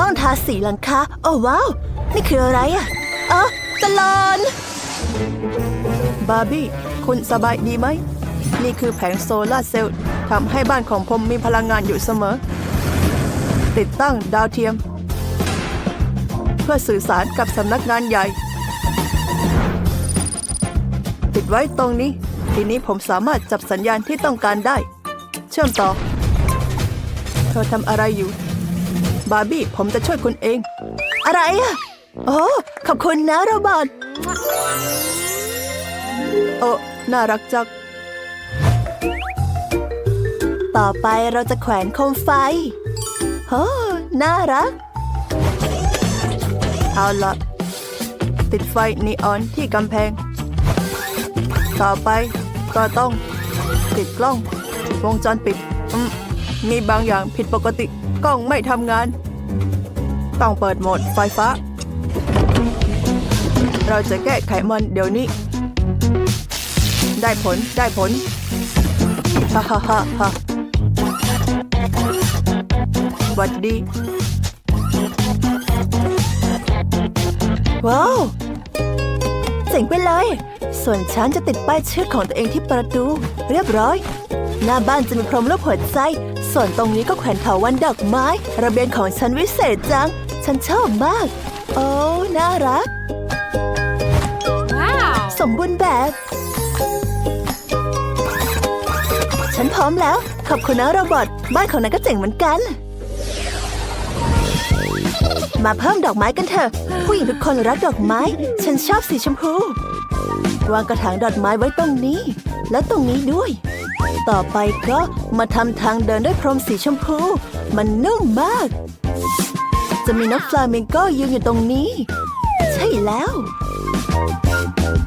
ต้องทาสีหลังคา โอ้ว้าว นี่คืออะไรอะเออตลอนบาร์บี้ คุณสบายดีไหม นี่คือแผงโซลาร์เซลล์ทำให้บ้านของผมมีพลังงานอยู่เสมอ ติดตั้งดาวเทียม เพื่อสื่อสารกับสำนักงานใหญ่ ติดไว้ตรงนี้ ทีนี้ผมสามารถจับสัญญาณที่ต้องการได้ เชื่อมต่อ เธอทำอะไรอยู่ บาร์บี้ ผมจะช่วยคุณเอง อะไรอะโอ้ขอบคุณนะโรบอทโอ้น่ารักจังต่อไปเราจะแขวนโคมไฟโอ้น่ารัก เอาละติดไฟนีออนที่กำแพง ต่อไปก็ต้องติดกล้อง วงจรปิดมมีบางอย่างผิดปกติ กล้องไม่ทำงาน ต้องเปิดโหมดไฟฟ้า เราจะแก้ไขมันเดี๋ยวนี้ ได้ผลได้ผลฮ่าฮ่าฮ่าฮ่าหวัดดีว้าวเจ๋งไปเลย ส่วนฉันจะติดป้ายชื่อของตัวเองที่ประตู เรียบร้อย หน้าบ้านจะมีพรมรูปหัวใจ ส่วนตรงนี้ก็แขวนเถาวันดอกไม้ ระเบียงของฉันวิเศษจัง ฉันชอบมาก โอ้น่ารัก Wow. สมบูรณ์แบบ ฉันพร้อมแล้ว ขอบคุณนะโรบอทบ้านของนายก็เจ๋งเหมือนกัน มาเพิ่มดอกไม้กันเถอะ ผู้หญิงทุกคนรักดอกไม้ ฉันชอบสีชมพู วางกระถางดอกไม้ไว้ตรงนี้ และตรงนี้ด้วย ต่อไปก็มาทำทางเดินด้วยพรมสีชมพู มันนุ่มมาก จะมีนกฟลามิงโก้ยืนอยู่ตรงนี้ ใช่แล้ว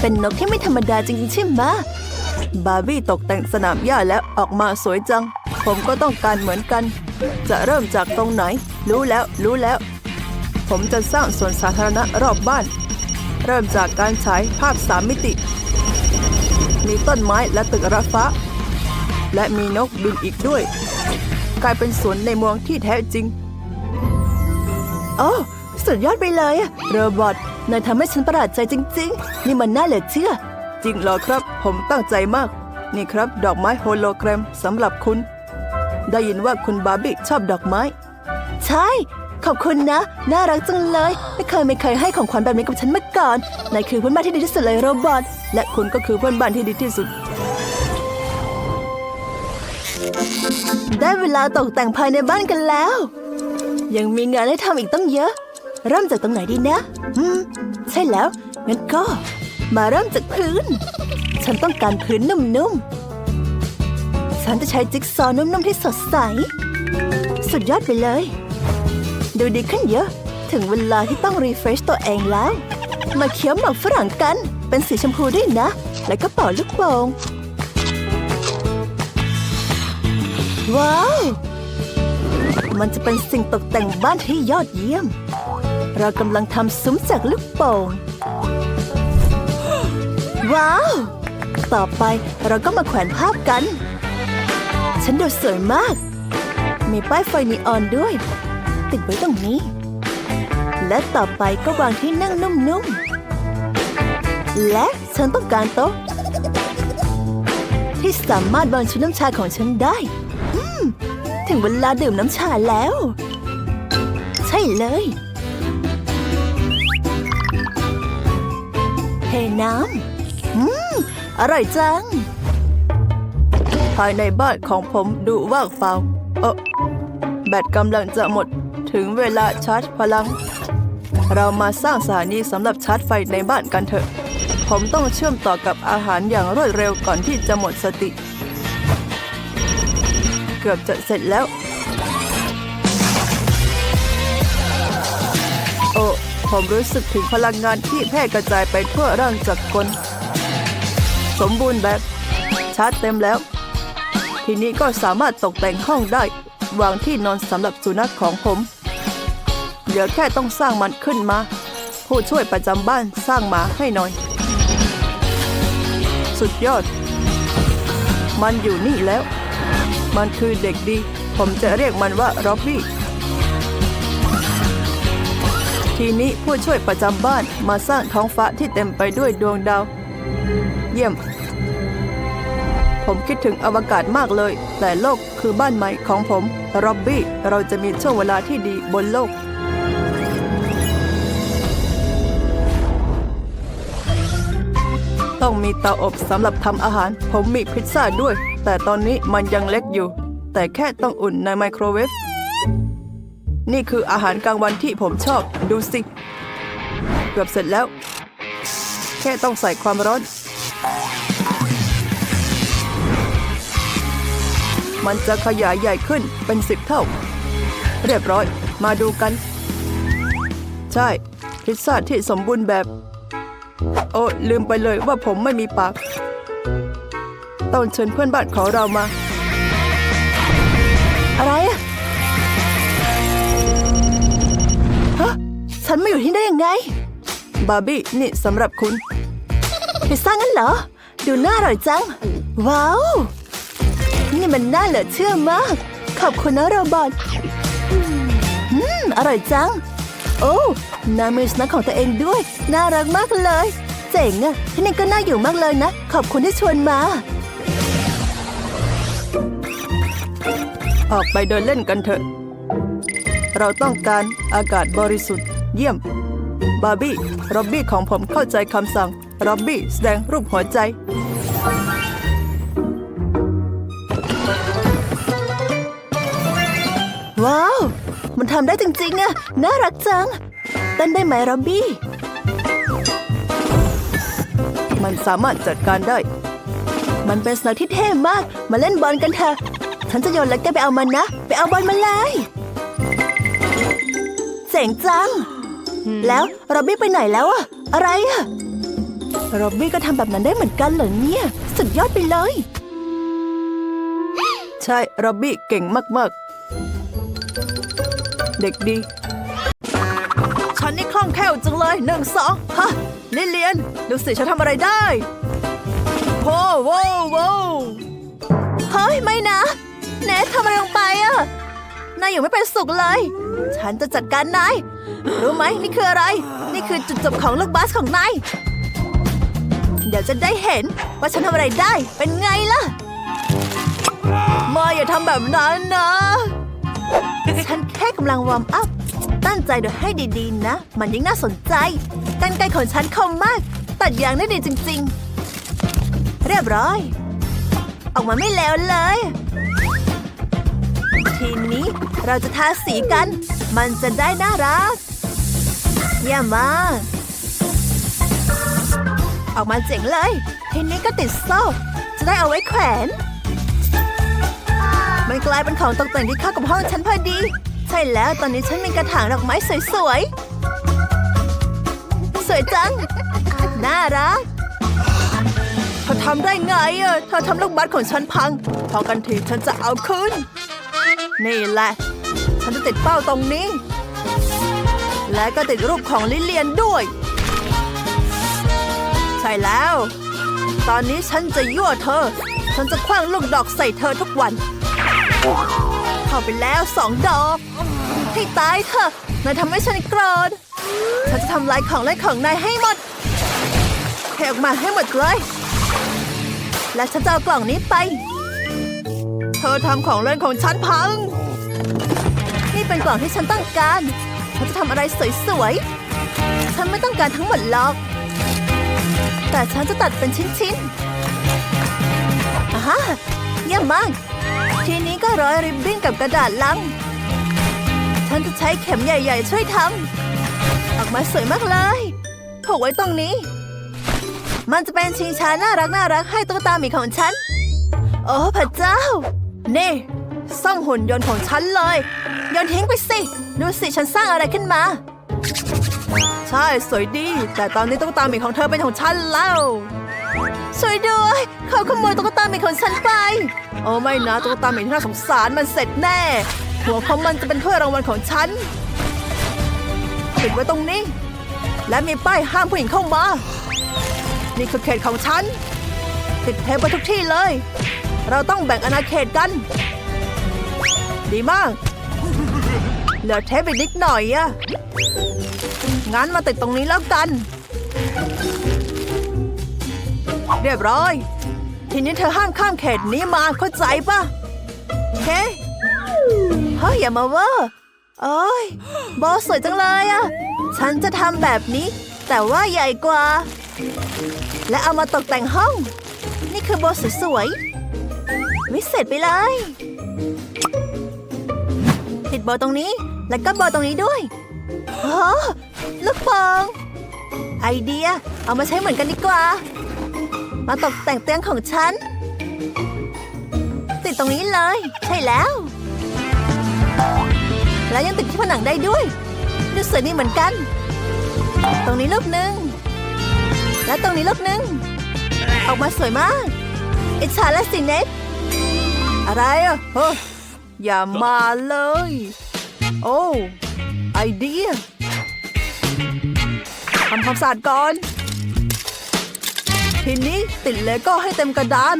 เป็นนกที่ไม่ธรรมดาจริงๆใช่ไหมบาร์บี้ตกแต่งสนามหญ้าแล้วออกมาสวยจัง ผมก็ต้องการเหมือนกัน จะเริ่มจากตรงไหน รู้แล้ว รู้แล้ว ผมจะสร้างสวนสาธารณะรอบบ้าน เริ่มจากการฉายภาพสามมิติ มีต้นไม้และตึกระฟ้า และมีนกบินอีกด้วย กลายเป็นสวนในเมืองที่แท้จริง โอ้สุดยอดไปเลยอะโรบอทนายทำให้ฉันประหลาดใจจริง ๆ นี่มันน่าเหลือเชื่อ จริงเหรอครับ ผมตั้งใจมาก นี่ครับ ดอกไม้โฮโลแกรมสำหรับคุณ ได้ยินว่าคุณบาร์บี้ชอบดอกไม้ ใช่ ขอบคุณนะ น่ารักจังเลย ไม่เคยไม่เคยให้ของขวัญแบบนี้กับฉันมาก่อนนายคือเพื่อนบ้านที่ดีที่สุดเลยโรบอทและคุณก็คือเพื่อนบ้านที่ดีที่สุด ได้เวลาตกแต่งภายในบ้านกันแล้ว ยังมีงานให้ทำอีกตั้งเยอะ เริ่มจากตรงไหนดีนะอืมใช่แล้ว งั้นก็ มาเริ่มจากพื้น ฉันต้องการพื้นนุ่มๆ ฉันจะใช้จิ๊กซอว์นุ่มๆที่สดใส สุดยอดไปเลย ดูดีขึ้นเยอะ ถึงเวลาที่ต้องรีเฟรชตัวเองแล้ว มาเคี้ยวหมากฝรั่งกัน เป็นสีชมพูด้วยนะ แล้วก็เป่าลูกโป่ง ว้าว มันจะเป็นสิ่งตกแต่งบ้านที่ยอดเยี่ยม เรากำลังทำซุ้มจากลูกโป่ง ว้าว ต่อไปเราก็มาแขวนภาพกัน ฉันดูสวยมาก มีป้ายไฟนีออนด้วย ติดไว้ตรงนี้ และต่อไปก็วางที่นั่งนุ่มๆ และฉันต้องการโต๊ะที่สามารถวางชุดน้ำชาของฉันได้ ถึงเวลาดื่มน้ำชาแล้ว ใช่เลย เทน้ำ อืม อร่อยจัง ภายในบ้านของผมดูว่างเปล่าเออแบตกำลังจะหมดถึงเวลาชาร์จพลัง เรามาสร้างสถานีสำหรับชาร์จไฟในบ้านกันเถอะ ผมต้องเชื่อมต่อกับอาหารอย่างรวดเร็วก่อนที่จะหมดสติ กือบจะเสร็จแล้ว โอ้ผมรู้สึกถึงพลังงานที่แพร่กระจายไปทั่วร่างจักรกลสมบูรณ์แบบชาร์จเต็มแล้ว ทีนี้ก็สามารถตกแต่งห้องได้ วางที่นอนสำหรับสุนัขของผมเหลือแค่ต้องสร้างมันขึ้นมา ผู้ช่วยประจำบ้านสร้างมาให้หน่อย สุดยอด มันอยู่นี่แล้ว มันคือเด็กดี ผมจะเรียกมันว่าร็อบบี้ ทีนี้ผู้ช่วยประจำบ้านมาสร้างท้องฟ้าที่เต็มไปด้วยดวงดาว เยี่ยม ผมคิดถึงอวกาศมากเลย แต่โลกคือบ้านใหม่ของผมร็อบบี้ เราจะมีช่วงเวลาที่ดีบนโลกต้องมีเตาอบสำหรับทำอาหาร ผมมีพิซซ่าด้วย แต่ตอนนี้มันยังเล็กอยู่ แต่แค่ต้องอุ่นในไมโครเวฟ นี่คืออาหารกลางวันที่ผมชอบ ดูสิ เกือบเสร็จแล้ว แค่ต้องใส่ความร้อน มันจะขยายใหญ่ขึ้นเป็นสิบเท่า เรียบร้อย มาดูกัน ใช่ พิซซ่าที่สมบูรณ์แบบ โอ้ลืมไปเลยว่าผมไม่มีปาก ต้องเชิญเพื่อนบ้านของเรามา อะไรอะฮะฉันมาอยู่ที่นี่ได้ยังไง บาร์บี้นี่สำหรับคุณพิซซ่างั้นเหรอ ดูน่าอร่อยจัง ว้าว นี่มันน่าเหลือเชื่อมาก ขอบคุณนะโรบอทอืม อร่อยจัง โอ้น้ามือสน็คของตัวเองด้วย น่ารักมากเลย เจ๋งอะที่นี่ก็น่าอยู่มากเลยนะ ขอบคุณที่ชวนมา ออกไปเดินเล่นกันเถอะ เราต้องการอากาศบริสุทธิ์ เยี่ยม บาร์บี้ร็อบบี้ของผมเข้าใจคำสั่งร็อบบี้แสดงรูปหัวใจ ว้าว มันทำได้จริงๆอะน่ารักจังเต้นได้ไหมร็อบบี้ มันสามารถจัดการได้ มันเป็นสนามที่เท่มาก มาเล่นบอลกันเถอะ ฉันจะโยนแล้วแกไปเอามันนะ ไปเอาบอลมาเลยเจ๋งจัง แล้วร็อบบี้ไปไหนแล้วอะอะไรอะร็อบบี้ก็ทำแบบนั้นได้เหมือนกันเหรอเนี่ย สุดยอดไปเลย ใช่ร็อบบี้เก่งมากๆ เด็กดี ฉันนี่คล่องแคล่วจังเลยหนึ่งสองฮะลิเลียน ดูสิฉันทำอะไรได้โว้วโว้วโว้วเฮ้ย ไม่นะ เนททำอะไรลงไปอะนายอยู่ไม่เป็นสุขเลย ฉันจะจัดการนาย รู้ไหมนี่คืออะไร นี่คือจุดจบของลูกบาสของนาย เดี๋ยวจะได้เห็นว่าฉันทำอะไรได้ เป็นไงล่ะ มาอย่าทำแบบนั้นนะ ฉันแค่กำลังวอร์มอัพ ตั้งใจดูให้ดีๆนะ มันยิ่งน่าสนใจ กันไกรของฉันคมมาก ตัดยางได้ดีจริง ๆ เรียบร้อย ออกมาไม่แล้วเลย ทีนี้เราจะทาสีกัน มันจะได้น่ารักเยี่ยมมากออกมาเจ๋งเลย ทีนี้ก็ติดโซ่ จะได้เอาไว้แขวน มันกลายเป็นของตกแต่งที่เข้ากับห้องฉันพอดี ใช่แล้วตอนนี้ฉันมีกระถางดอกไม้สวยๆ สวยจัง น่ารักเธอทำได้ไงอะเธอทำลูกบาสของฉันพัง พอกันทีฉันจะเอาคืน นี่แหละ ฉันจะติดเป้าตรงนี้ และก็ติดรูปของลิเลียนด้วย ใช่แล้ว ตอนนี้ฉันจะยั่วเธอ ฉันจะคว้างลูกดอกใส่เธอทุกวัน เข้าไปแล้วสองดอก ให้ตายเถอะนายทำให้ฉันโกรธฉันจะทำลายของเล่นของนายให้หมดเทออกมาให้หมดเลย และฉันจะเอากล่องนี้ไป เธอทำของเล่นของฉันพัง นี่เป็นกล่องที่ฉันต้องการฉันจะทำอะไรสวยๆ ฉันไม่ต้องการทั้งหมดหรอก แต่ฉันจะตัดเป็นชิ้นๆอาฮะเยี่ยมมาก ทีนี้ก็ร้อยริบบิ้นกับกระดาษลัง ฉันจะใช้เข็มใหญ่ๆ ช่วยทำ ออกมาสวยมากเลยผูกไว้ตรงนี้ มันจะเป็นชิงช้าน่ารักน่ารักให้ตุ๊กตาหมีของฉัน โอ้พระเจ้า นี่ซ่อมหุ่นยนต์ของฉันเลยโยนทิ้งไปสิ ดูสิฉันสร้างอะไรขึ้นมา ใช่สวยดี แต่ตอนนี้ตุ๊กตาหมีของเธอเป็นของฉันแล้วช่วยด้วย เขาขโมยตุ๊กตาหมีของฉันไป โอ้ไม่นะตุ๊กตาหมีที่น่าสงสารมันเสร็จแน่ หัวของมันจะเป็นถ้วยรางวัลของฉันติดไว้ตรงนี้ และมีป้ายห้ามผู้หญิงเข้ามา นี่คือเขตของฉัน ติดเทปไว้ทุกที่เลย เราต้องแบ่งอาณาเขตกัน ดีมาก เหลือเทปอีกนิดหน่อยอะงั้นมาติดตรงนี้แล้วกัน เรียบร้อย ทีนี้เธอห้ามข้ามเขตนี้มาเข้าใจปะโอเคเฮ้ยอย่ามาเวอร์โอ้ยโบสวยจังเลยอะฉันจะทำแบบนี้ แต่ว่าใหญ่กว่า และเอามาตกแต่งห้อง นี่คือโบสวยๆ วิเศษไปเลย ติดโบตรงนี้ แล้วก็โบตรงนี้ด้วยโอ้ลูกโป่งไอเดีย เอามาใช้เหมือนกันดีกว่า มาตกแต่งเตียงของฉัน ติดตรงนี้เลย ใช่แล้ว แล้วยังติดที่ผนังได้ด้วย ดูสวยดีเหมือนกัน ตรงนี้ลูกหนึ่ง และตรงนี้ลูกหนึ่ง ออกมาสวยมากอิจฉาและสิเน็ต อะไรอะเฮ้ยอย่ามาเลย โอ้ไอเดียทำความสะอาดก่อน ทีนี้ติดเลโก้ให้เต็มกระดาน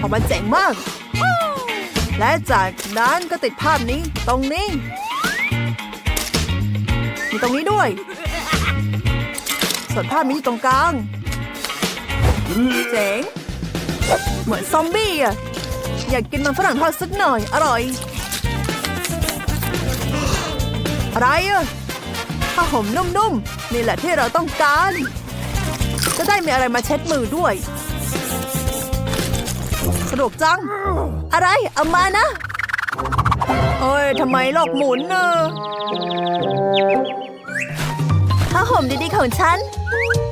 ออกมาเจ๋งมาก และจากนั้นก็ติดภาพนี้ตรงนี้มีตรงนี้ด้วย ส่วนภาพนี้อยู่ตรงกลาง เจ๋ง เหมือนซอมบี้อะ อยากกินมันฝรั่งทอดสักหน่อย อร่อย อะไรอะผ้าห่มนุ่มๆ นี่แหละที่เราต้องการ จะได้มีอะไรมาเช็ดมือด้วยสนุกจัง อะไร เอามานะ เอ้ยทำไมโลกหมุนเนอะผ้าห่มดีๆของฉัน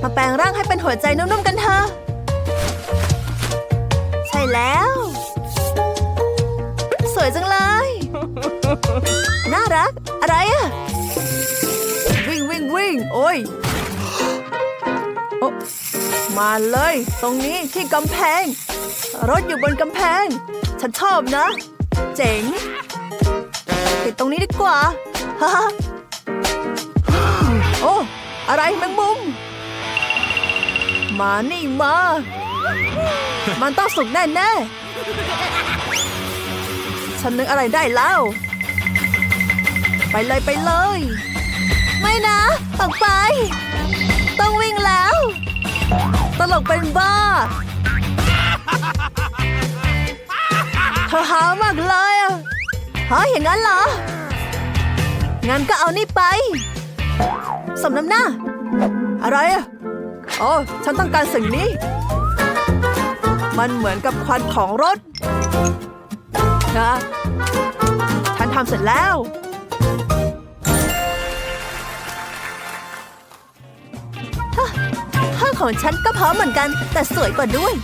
มาแปลงร่างให้เป็นหัวใจนุ่มๆกันเถอะ แล้ว สวยจังเลย น่ารัก อะไรอะวิ่งวิ่งวิ่งโอ้ยโอมาเลย ตรงนี้ที่กำแพง รถอยู่บนกำแพง ฉันชอบนะ เจ๋งติดตรงนี้ดีกว่าฮ่าฮ่าโอ้ อะไรแมงมุม มานี่มา มันต้องสุกแน่แน่ฉันนึกอะไรได้แล้ว ไปเลยไปเลย ไม่นะออกไป ต้องวิ่งแล้ว ตลกเป็นบ้าเธอหามากเลยอะฮะอย่างนั้นเหรอ งั้นก็เอานี่ไป สมน้ำหน้า อะไรอะโอ้ฉันต้องการสิ่งนี้ มันเหมือนกับควันของรถนะฉันทำเสร็จแล้ว ห้องของฉันก็พร้อมเหมือนกัน แต่สวยกว่าด้วย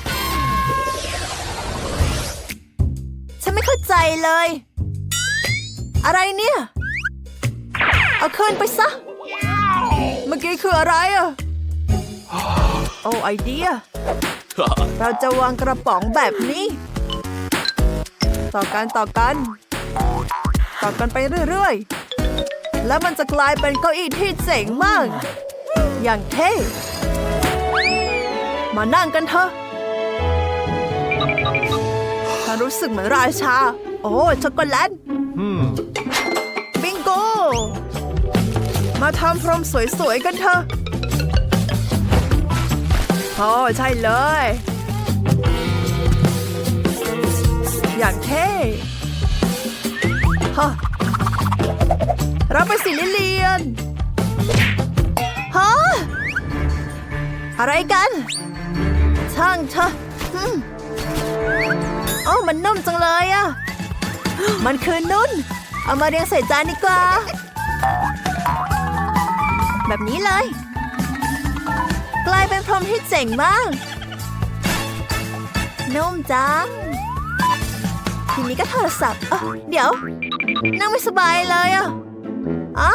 ฉันไม่เข้าใจเลย อะไรเนี่ย เอาคืนไปซะ เมื่อกี้คืออะไรอะโอ้ไอเดีย เราจะวางกระป๋องแบบนี้ ต่อกันต่อกัน ต่อกันไปเรื่อยๆ แล้วมันจะกลายเป็นเก้าอี้ที่เจ๋งมาก อย่างเท่มานั่งกันเถอะฉันรู้สึกเหมือนราชา โอ้ช็อกโกแลตบิงโก มาทำพรมสวยๆกันเถอะ โอ้ใช่เลย อย่างเท่ฮะรับไปสิลิเลียนฮะอะไรกัน ช่างเถอะอืมโอ้มันนุ่มจังเลยอะมันคือนุ่น เอามาเรียงใส่จานดีกว่า แบบนี้เลย มที่เจ๋งมาก นุ่มจัง ทีนี้ก็โทรศัพท์เดี๋ยว นั่งไม่สบายเลยอะอ๋อ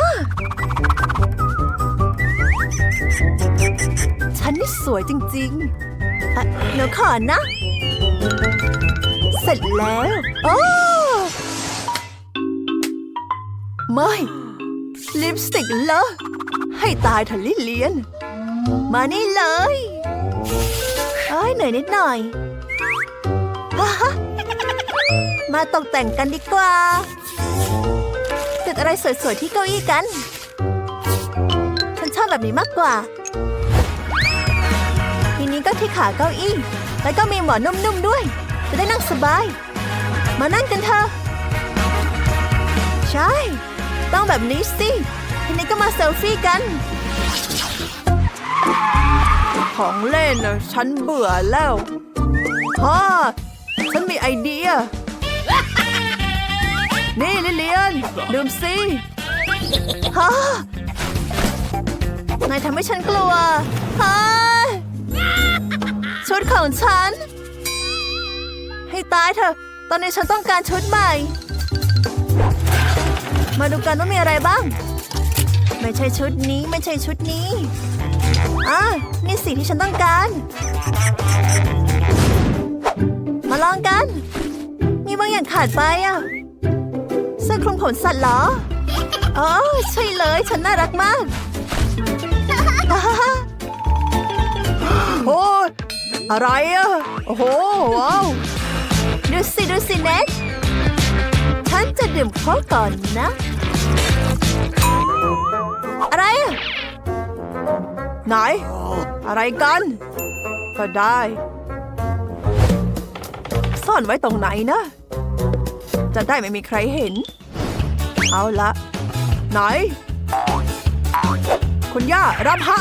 ฉันนี่สวยจริงๆอะเดี๋ยวขอนะ เสร็จแล้ว โอ้ไม่ ลิปสติกเลอะให้ตายเถอะลิเลียน มานี่เลยเอ้ยเหนื่อยนิดหน่อย มาตกแต่งกันดีกว่าติดติดอะไรสวยๆที่เก้าอี้กัน ฉันชอบแบบนี้มากกว่า ทีนี้ก็ที่ขาเก้าอี้ แล้วก็มีหมอนนุ่มๆด้วย จะได้นั่งสบาย มานั่งกันเถอะ ใช่ ต้องแบบนี้สิ ทีนี้ก็มาเซลฟี่กัน ของเล่นน่ะฉันเบื่อแล้วฮ่าฉันมีไอเดีย นี่ลิเลียนดื่มสิฮะนายทำให้ฉันกลัวฮะชุดของฉัน ให้ตายเถอะ ตอนนี้ฉันต้องการชุดใหม่ มาดูกันว่ามีอะไรบ้าง ไม่ใช่ชุดนี้ไม่ใช่ชุดนี้อะ นี่สีที่ฉันต้องการ มาลองกัน มีบางอย่างขาดไปอะเสื้อคลุมขนสัตว์เหรอ อ๋อ ใช่เลย ฉันน่ารักมาก โอ้อะไรอะ โอ้โห ว้าว ดูสิ ดูสิเน็กฉันจะดื่มโค้กก่อนนะ อะไรอะ ไหน อะไรกัน ก็ได้ ซ่อนไว้ตรงไหนนะ จะได้ไม่มีใครเห็น เอาละ ไหน คุณย่ารับฮะ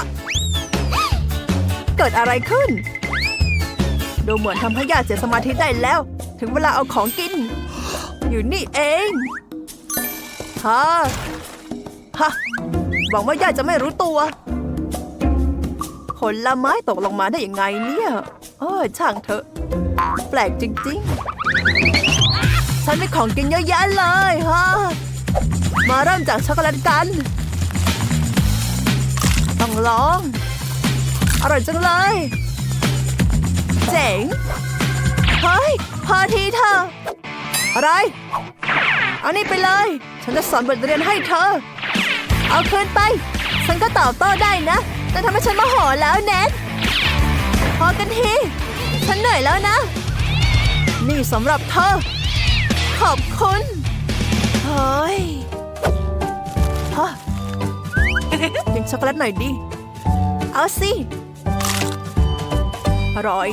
เกิดอะไรขึ้น ดูเหมือนทำให้ย่าเสียสมาธิได้แล้ว ถึงเวลาเอาของกิน อยู่นี่เองฮะฮะหวังว่าย่าจะไม่รู้ตัว ผลไม้ตกลงมาได้ยังไงเนี่ยเออช่างเถอะ แปลกจริง ๆ ฉันมีของกินเยอะแยะเลยฮะมาเริ่มจากช็อกโกแลตกัน ต้องลอง อร่อยจังเลย เจ๋ง เฮ้ย พอทีเธอ อะไร เอานี่ไปเลย ฉันจะสอนบทเรียนให้เธอ เอาคืนไป ฉันก็ตอบโต้ได้นะ แต่ทำให้ฉันโมโหแล้วแนทพอกันที ฉันเหนื่อยแล้วนะ นี่สำหรับเธอ ขอบคุณ เฮ้ยฮะกินช็อกโกแลตหน่อยดิ เอาสิ อร่อย